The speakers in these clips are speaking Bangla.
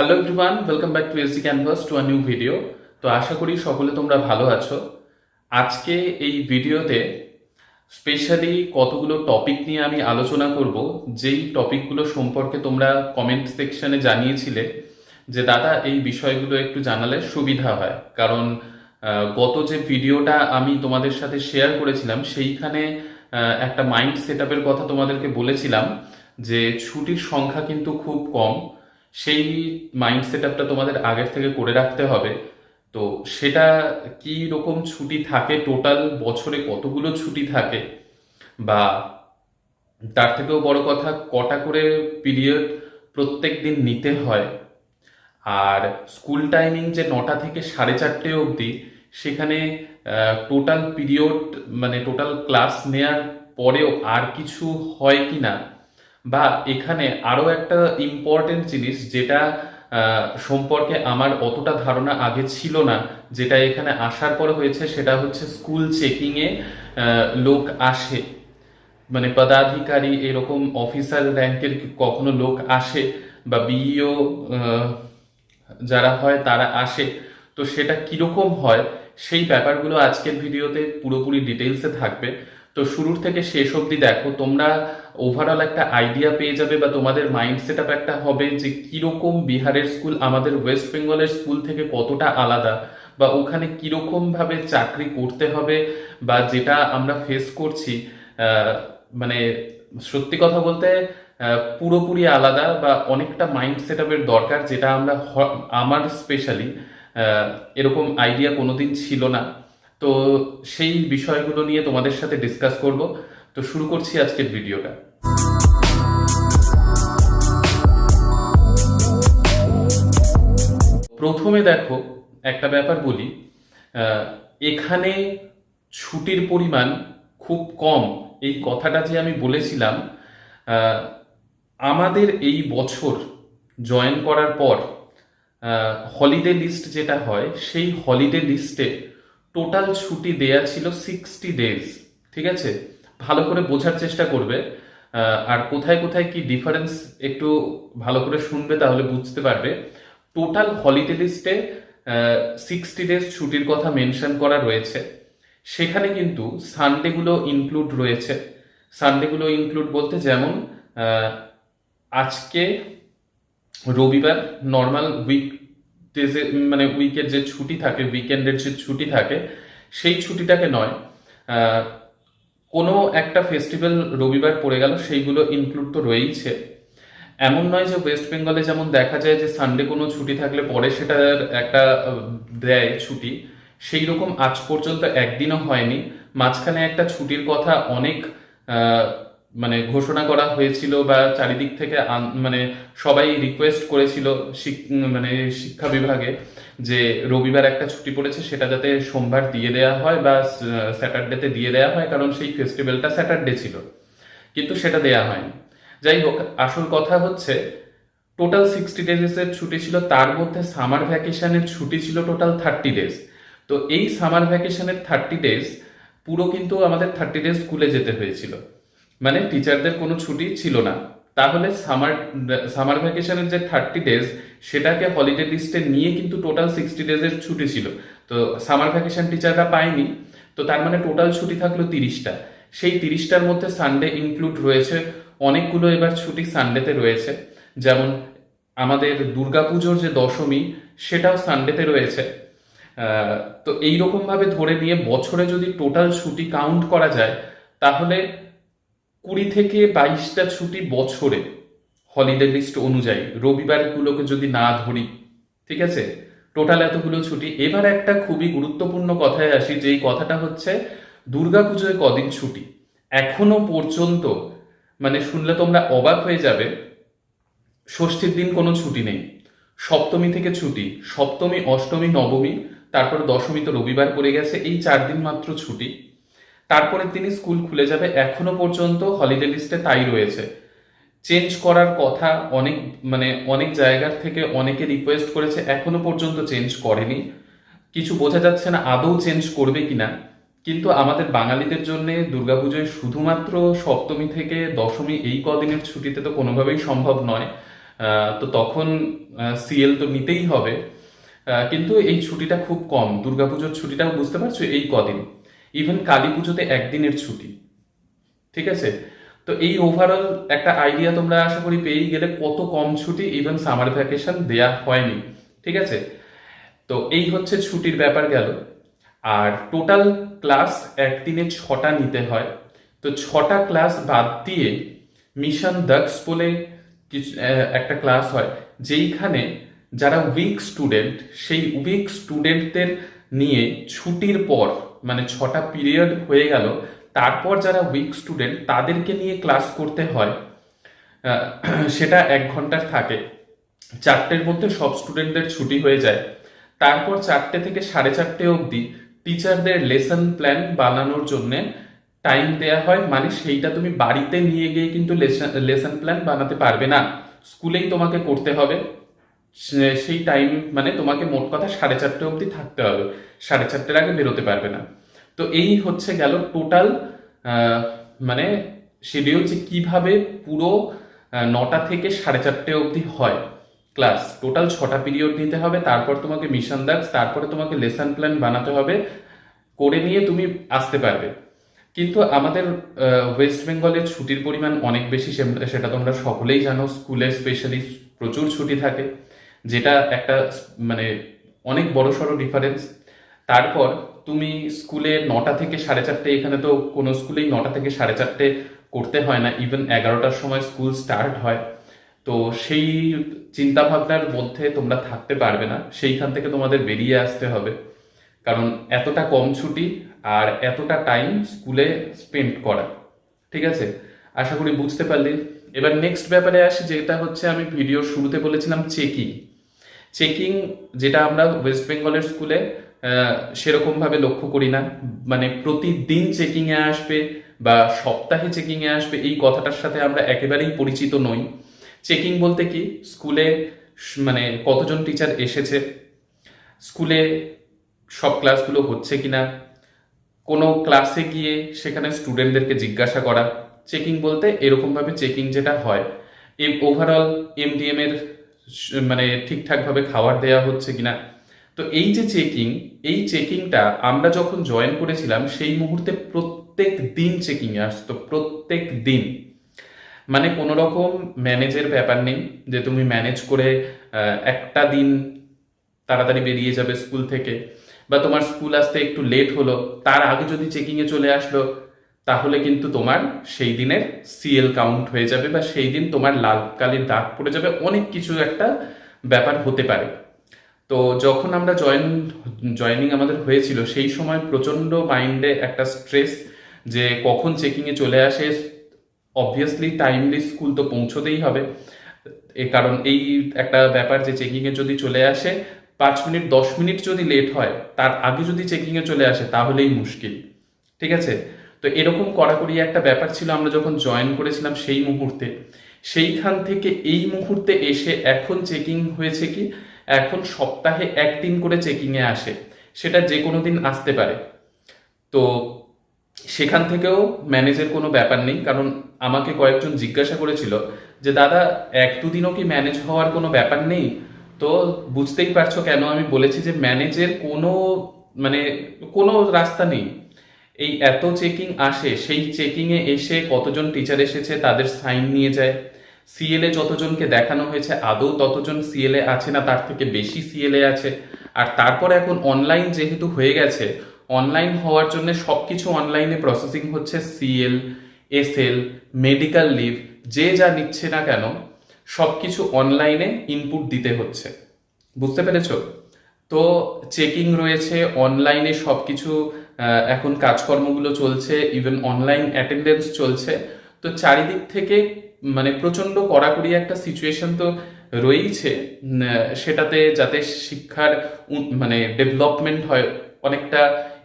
Hello everyone welcome back to SD canvas to a new video তো আশা করি সকলে তোমরা ভালো আছো। আজকে এই ভিডিওতে স্পেশালি কতগুলো টপিক নিয়ে আমি আলোচনা করব, যেই টপিকগুলো সম্পর্কে তোমরা কমেন্ট সেকশনে জানিয়েছিলে, যে দাদা এই বিষয়গুলো একটু জানালে সুবিধা হয়। কারণ গত যে ভিডিওটা আমি তোমাদের সাথে শেয়ার করেছিলাম, সেইখানে একটা মাইন্ড সেট কথা তোমাদেরকে বলেছিলাম, যে ছুটির সংখ্যা কিন্তু খুব কম। সেই মাইন্ড সেট আপটা তোমাদের আগের থেকে করে রাখতে হবে। তো সেটা কি রকম ছুটি থাকে? টোটাল বছরে কতগুলো ছুটি থাকে? বা তার থেকেও বড় কথা, কটা করে পিরিয়ড প্রত্যেক দিন নিতে হয়? আর স্কুল টাইমিং যে নটা থেকে সাড়ে চারটে অবধি, সেখানে টোটাল পিরিয়ড মানে টোটাল ক্লাস নেয়ার পরেও আর কিছু হয় কি না বা এখানে আরও একটা ইম্পর্টেন্ট জিনিস যেটা সম্পর্কে আমার অতটা ধারণা আগে ছিল না, যেটা এখানে আসার পরে হয়েছে সেটা হচ্ছে স্কুল চেকিংয়ে লোক আসে। মানে পদাধিকারী এরকম অফিসার র্যাঙ্কের কখনো লোক আসে বা বিইও যারা হয় তারা আসে। তো সেটা কীরকম হয় সেই ব্যাপারগুলো আজকের ভিডিওতে পুরোপুরি ডিটেলসে থাকবে। তো শুরুর থেকে শেষ অবধি দেখো, তোমরা ওভারঅল একটা আইডিয়া পেয়ে যাবে বা তোমাদের মাইন্ড সেট একটা হবে যে কীরকম বিহারের স্কুল আমাদের ওয়েস্ট বেঙ্গলের স্কুল থেকে কতটা আলাদা বা ওখানে কীরকম ভাবে চাকরি করতে হবে বা যেটা আমরা ফেস করছি মানে সত্যি কথা বলতে পুরোপুরি আলাদা বা অনেকটা মাইন্ড সেট আপের দরকার যেটা আমরা আমার স্পেশালি এরকম আইডিয়া কোনোদিন ছিল না। তো সেই বিষয়গুলো নিয়ে তোমাদের সাথে ডিসকাস করব। তো শুরু করছি আজকের ভিডিওটা প্রথমে দেখো, একটা ব্যাপার বলি এখানে ছুটির পরিমাণ খুব কম। এই কথাটা যে আমি বলেছিলাম আমাদের এই বছর জয়েন করার পর হলিডে লিস্ট যেটা হয়, সেই হলিডে লিস্টে টোটাল ছুটি দেয়া ছিল সিক্সটি ডেজ ঠিক আছে? ভালো করে বোঝার চেষ্টা করবে। আর কোথায় কোথায় কি ডিফারেন্স একটু ভালো করে শুনবে তাহলে বুঝতে পারবে। টোটাল হলিডে লিস্টে সিক্সটি ডেজ ছুটির কথা মেনশন করা রয়েছে। সেখানে কিন্তু সানডেগুলো ইনক্লুড রয়েছে। সানডেগুলো ইনক্লুড বলতে যেমন আজকে রবিবার নর্মাল উইক ডেজে মানে উইকের যে ছুটি থাকে উইকেন্ডের যে ছুটি থাকে, সেই ছুটিটাকে নয় কোনো একটা ফেস্টিভ্যাল রবিবার পড়ে গেল, সেইগুলো ইনক্লুড তো রয়েইছে। এমন নয় যে ওয়েস্ট বেঙ্গলে যেমন দেখা যায় যে সানডে কোনো ছুটি থাকলে পরে সেটার একটা দেয় ছুটি সেই রকম আজ পর্যন্ত একদিনও হয়নি। মাঝখানে একটা ছুটির কথা অনেক মানে ঘোষণা করা হয়েছিল বা চারিদিক থেকে মানে সবাই রিকোয়েস্ট করেছিল মানে শিক্ষা বিভাগে যে রবিবার একটা ছুটি পড়েছে, সেটা যাতে সোমবার দিয়ে দেওয়া হয় বা স্যাটারডেতে দিয়ে দেওয়া হয়, কারণ সেই ফেস্টিভ্যালটা স্যাটারডে ছিল। কিন্তু সেটা দেয়া হয়নি। যাই হোক, আসল কথা হচ্ছে, টোটাল সিক্সটি ডেজেসের ছুটি ছিল, তার মধ্যে সামার ভ্যাকেশনের ছুটি ছিল টোটাল থার্টি ডেজ তো এই সামার ভ্যাকেশনের থার্টি ডেজ পুরো কিন্তু আমাদের থার্টি ডেজ স্কুলে যেতে হয়েছিল। মানে টিচারদের কোনো ছুটি ছিল না। তাহলে সামার সামার ভ্যাকেশনের যে থার্টি ডেজ সেটাকে হলিডে লিস্টে নিয়ে কিন্তু টোটাল সিক্সটি ডেজের ছুটি ছিল। তো সামার ভ্যাকেশন টিচাররা পায়নি, তো তার মানে টোটাল ছুটি থাকল তিরিশটা। সেই তিরিশটার মধ্যে সানডে ইনক্লুড রয়েছে, অনেকগুলো এবার ছুটি সানডেতে রয়েছে। যেমন আমাদের দুর্গাপুজোর যে দশমী, সেটাও সানডেতে রয়েছে। তো এই রকম ধরে নিয়ে বছরে যদি টোটাল ছুটি কাউন্ট করা যায়, তাহলে কুড়ি থেকে বাইশটা ছুটি বছরে হলিডে লিস্ট অনুযায়ী। রবিবারগুলোকে যদি না ধরি, ঠিক আছে? টোটাল এতগুলো ছুটি। এবার একটা খুবই গুরুত্বপূর্ণ কথায় আসি, যেই কথাটা হচ্ছে দুর্গাপুজোয় কদিন ছুটি? এখনও পর্যন্ত মানে শুনলে তোমরা অবাক হয়ে যাবে, ষষ্ঠীর দিন কোনো ছুটি নেই। সপ্তমী থেকে ছুটি, সপ্তমী, অষ্টমী, নবমী, তারপর দশমী তো রবিবার পড়ে গেছে, এই চার দিন মাত্র ছুটি। তারপরে তিনি স্কুল খুলে যাবে। এখনও পর্যন্ত হলিডে লিস্টে তাই রয়েছে। চেঞ্জ করার কথা অনেক মানে অনেক জায়গার থেকে অনেকে রিকোয়েস্ট করেছে, এখনও পর্যন্ত চেঞ্জ করেনি। কিছু বোঝা যাচ্ছে না আদৌ চেঞ্জ করবে কিনা। কিন্তু আমাদের বাঙালিদের জন্য দুর্গাপুজোয় শুধুমাত্র সপ্তমী থেকে দশমী এই কদিনের ছুটিতে তো কোনোভাবেই সম্ভব নয়। তো তখন সিএল তো নিতেই হবে। কিন্তু এই ছুটিটা খুব কম। দুর্গাপুজোর ছুটিটাও বুঝতে পারছ এই কদিন। ইভেন কালী পুজোতে একদিনের ছুটি। ঠিক আছে? তো এই ওভারঅল একটা আইডিয়া তোমরা আশা করি পেয়েই গেলে কত কম ছুটি ইভেন সামার ভ্যাকেশন দেয়া হয়নি। ঠিক আছে? তো এই হচ্ছে ছুটির ব্যাপার গেল। আর টোটাল ক্লাস একদিনে ছটা নিতে হয়। তো ছটা ক্লাস বাদ দিয়ে মিশন দক্স বলে কিছু একটা ক্লাস হয়। যেইখানে যারা উইক স্টুডেন্ট সেই উইক স্টুডেন্টদের নিয়ে ছুটির পর মানে ছটা পিরিয়ড হয়ে গেল, তারপর যারা উইক স্টুডেন্ট তাদেরকে নিয়ে ক্লাস করতে হয় সেটা এক ঘণ্টার থাকে। চারটের মধ্যে সব স্টুডেন্টদের ছুটি হয়ে যায়। তারপর চারটে থেকে সাড়ে চারটে অবধি টিচারদের লেসন প্ল্যান বানানোর জন্য টাইম দেয়া হয় মানে সেইটা তুমি বাড়িতে নিয়ে গিয়ে কিন্তু লেসন প্ল্যান বানাতে পারবে না। স্কুলেই তোমাকে করতে হবে। সেই টাইম মানে তোমাকে মোট কথা সাড়ে চারটে অবধি থাকতে হবে। সাড়ে চারটের আগে বেরোতে পারবে না। তো এই হচ্ছে গেল টোটাল মানে শিডিউল যে কীভাবে পুরো নটা থেকে সাড়ে চারটে অবধি হয় ক্লাস টোটাল ছটা পিরিয়ড নিতে হবে, তারপর তোমাকে মিশন দাক্স তারপরে তোমাকে লেসন প্ল্যান বানাতে হবে, করে নিয়ে তুমি আসতে পারবে। কিন্তু আমাদের ওয়েস্ট বেঙ্গলের ছুটির পরিমাণ অনেক বেশি সেটা তোমরা সকলেই জানো স্কুলে স্পেশালি প্রচুর ছুটি থাকে। যেটা একটা মানে অনেক বড় সড়ো ডিফারেন্স তারপর তুমি স্কুলে নটা থেকে সাড়ে চারটে, এখানে তো কোনো স্কুলেই নটা থেকে সাড়ে চারটে করতে হয় না ইভেন এগারোটার সময় স্কুল স্টার্ট হয়। তো সেই চিন্তাভাবনার মধ্যে তোমরা থাকতে পারবে না, সেইখান থেকে তোমাদের বেরিয়ে আসতে হবে। কারণ এতটা কম ছুটি আর এতটা টাইম স্কুলে স্পেন্ড করা, ঠিক আছে? আশা করি বুঝতে পারলি। এবার নেক্সট ব্যাপারে আসি, যেটা হচ্ছে আমি ভিডিওর শুরুতে বলেছিলাম চেকিং চেকিং যেটা আমরা ওয়েস্ট বেঙ্গলের স্কুলে সেরকমভাবে লক্ষ্য করি না। মানে প্রতিদিন চেকিংয়ে আসবে বা সপ্তাহে চেকিংয়ে আসবে, এই কথাটার সাথে আমরা একেবারেই পরিচিত নই। চেকিং বলতে কি? স্কুলে মানে কতজন টিচার এসেছে? স্কুলে সব ক্লাসগুলো হচ্ছে কিনা? কোনো ক্লাসে গিয়ে সেখানে স্টুডেন্টদেরকে জিজ্ঞাসা করা। চেকিং বলতে এরকমভাবে চেকিং যেটা হয় এই ওভারঅল এমডিএম এর মানে ঠিকঠাকভাবে খাবার দেওয়া হচ্ছে কিনা। তো এই যে চেকিং এই চেকিংটা আমরা যখন জয়েন করেছিলাম, সেই মুহূর্তে প্রত্যেক দিন চেকিংয়ে আসতো, প্রত্যেক দিন। মানে কোনো রকম ম্যানেজের ব্যাপার নেই যে তুমি ম্যানেজ করে একটা দিন তাড়াতাড়ি বেরিয়ে যাবে স্কুল থেকে, বা তোমার স্কুল আসতে একটু লেট হলো, তার আগে যদি চেকিংয়ে চলে আসলো তাহলে কিন্তু তোমার সেই দিনের সিএল কাউন্ট হয়ে যাবে বা সেই দিন তোমার লাল কালির দাগ পড়ে যাবে, অনেক কিছু একটা ব্যাপার হতে পারে। তো যখন আমরা জয়েন জয়েনিং আমাদের হয়েছিল, সেই সময় প্রচণ্ড মাইন্ডে একটা স্ট্রেস যে কখন চেকিংয়ে চলে আসে অবভিয়াসলি টাইমলি স্কুল তো পৌঁছতেই হবে। কারণ এই একটা ব্যাপার যে চেকিংয়ে যদি চলে আসে, পাঁচ মিনিট, দশ মিনিট যদি লেট হয়, তার আগে যদি চেকিংয়ে চলে আসে, তাহলেই মুশকিল। ঠিক আছে? তো এরকম কড়াকড়ি একটা ব্যাপার ছিল, আমরা যখন জয়েন করেছিলাম সেই মুহূর্তে। সেইখান থেকে এই মুহূর্তে এসে এখন চেকিং হয়েছে কি, এখন সপ্তাহে একদিন করে চেকিংয়ে আসে। সেটা যে কোনো দিন আসতে পারে। তো সেখান থেকেও ম্যানেজের কোনো ব্যাপার নেই, কারণ আমাকে কয়েকজন জিজ্ঞাসা করেছিল যে, দাদা, এক দুদিনও কি ম্যানেজ হওয়ার কোনো ব্যাপার নেই? তো বুঝতেই পারছ কেন, আমি বলেছি যে ম্যানেজের কোনো মানে কোনো রাস্তা নেই। এই এত চেকিং আসে, সেই চেকিংয়ে এসে কতজন টিচার এসেছে, তাদের সাইন নিয়ে যায়। সিএলএ যতজনকে দেখানো হয়েছে, আদৌ ততজন সিএলএ আছে না, তার থেকে বেশি সিএলএ আছে। আর তারপর এখন অনলাইন যেহেতু হয়ে গেছে অনলাইন হওয়ার জন্য সব কিছু অনলাইনে প্রসেসিং হচ্ছে সিএল এসএল মেডিকেল লিভ যে যা নিচ্ছে না কেন সব কিছু অনলাইনে ইনপুট দিতে হচ্ছে। বুঝতে পেরেছ? তো চেকিং রয়েছে অনলাইনে সব কিছু এখন কাজকর্মগুলো চলছে ইভেন অনলাইন অ্যাটেন্ডেন্স চলছে। তো চারিদিক থেকে মানে প্রচণ্ড কড়াকড়ি একটা সিচুয়েশন তো রয়েইছে সেটাতে যাতে শিক্ষার মানে ডেভেলপমেন্ট হয়, অনেকটা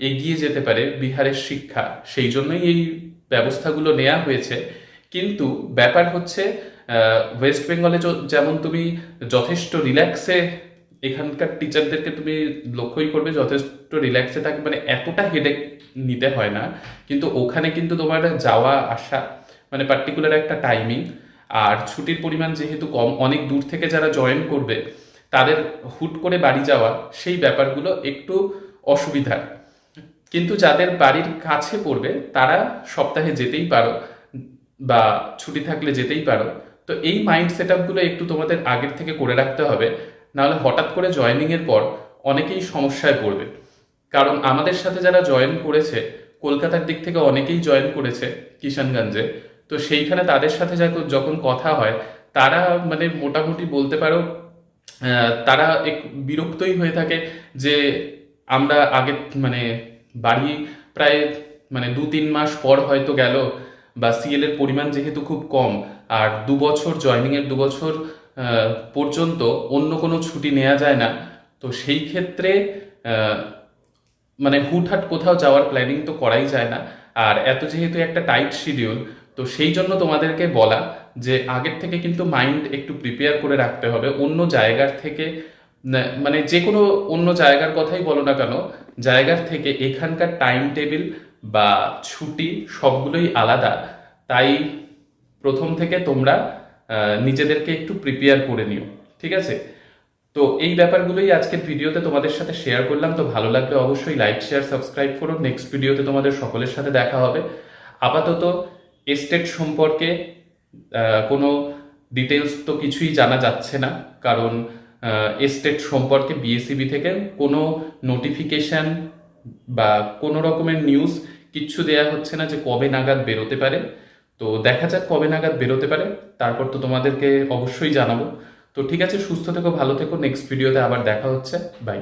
এগিয়ে যেতে পারে বিহারের শিক্ষা। সেই জন্যই এই ব্যবস্থাগুলো নেওয়া হয়েছে। কিন্তু ব্যাপার হচ্ছে ওয়েস্ট বেঙ্গলে যেমন তুমি যথেষ্ট রিল্যাক্সে এখানকার টিচারদেরকে তুমি লক্ষ্যই করবে, যথেষ্ট রিল্যাক্সে থাকে মানে এতটা হেডেক নিতে হয় না। কিন্তু ওখানে কিন্তু তোমার যাওয়া, আসা মানে পার্টিকুলার একটা টাইমিং আর ছুটির পরিমাণ যেহেতু কম, অনেক দূর থেকে যারা জয়েন করবে, তাদের হুট করে বাড়ি যাওয়া, সেই ব্যাপারগুলো একটু অসুবিধার। কিন্তু যাদের বাড়ির কাছে পড়বে, তারা সপ্তাহে যেতেই পারো, বা ছুটি থাকলে যেতেই পারো। তো এই মাইন্ড সেট আপগুলো একটু তোমাদের আগের থেকে করে রাখতে হবে। নাহলে হঠাৎ করে জয়েনিংয়ের পর অনেকেই সমস্যায় পড়বে। কারণ আমাদের সাথে যারা জয়েন করেছে, কলকাতার দিক থেকে অনেকেই জয়েন করেছে কিষানগঞ্জে। তো সেইখানে তাদের সাথে যখন- কথা হয়, তারা মানে মোটামুটি বলতে পারো তারা এক বিরক্তই হয়ে থাকে যে আমরা আগে মানে বাড়ি প্রায় মানে দু তিন মাস পর হয়তো গেল, বা সিএল এর পরিমাণ যেহেতু খুব কম, আর দু বছর জয়নিং এর দু বছর পর্যন্ত অন্য কোনো ছুটি নেওয়া যায় না। তো সেই ক্ষেত্রে মানে হুটহাট কোথাও যাওয়ার প্ল্যানিং তো করাই যায় না। আর এত যেহেতু একটা টাইট শিডিউল তো সেই জন্য তোমাদেরকে বলা যে আগের থেকে কিন্তু মাইন্ড একটু প্রিপেয়ার করে রাখতে হবে। অন্য জায়গার থেকে মানে যে কোনো অন্য জায়গার কথাই বলো না কেন, জায়গার থেকে এখানকার টাইম টেবিল বা ছুটি সবগুলোই আলাদা। তাই প্রথম থেকে তোমরা নিজেদেরকে একটু প্রিপেয়ার করে নিও, ঠিক আছে? তো এই ব্যাপারগুলোই আজকের ভিডিওতে তোমাদের সাথে শেয়ার করলাম, তো ভালো লাগলে অবশ্যই লাইক শেয়ার সাবস্ক্রাইব করো। নেক্সট ভিডিওতে তোমাদের সকলের সাথে দেখা হবে। আপাতত এস্টেট সম্পর্কে কোনো ডিটেলস তো কিছুই জানা যাচ্ছে না, কারণ এস্টেট সম্পর্কে বিএসিবি থেকে কোনো নোটিফিকেশন বা কোনো রকমের নিউজ কিচ্ছু দেয়া হচ্ছে না যে কবে নাগাদ বেরোতে পারে। তো দেখা যাক কবে নাগাদ বেরোতে পারে। তারপর তো তোমাদেরকে অবশ্যই জানাব। তো ঠিক আছে, সুস্থ থেকো, ভালো থেকো। নেক্সট ভিডিওতে আবার দেখা হচ্ছে। বাই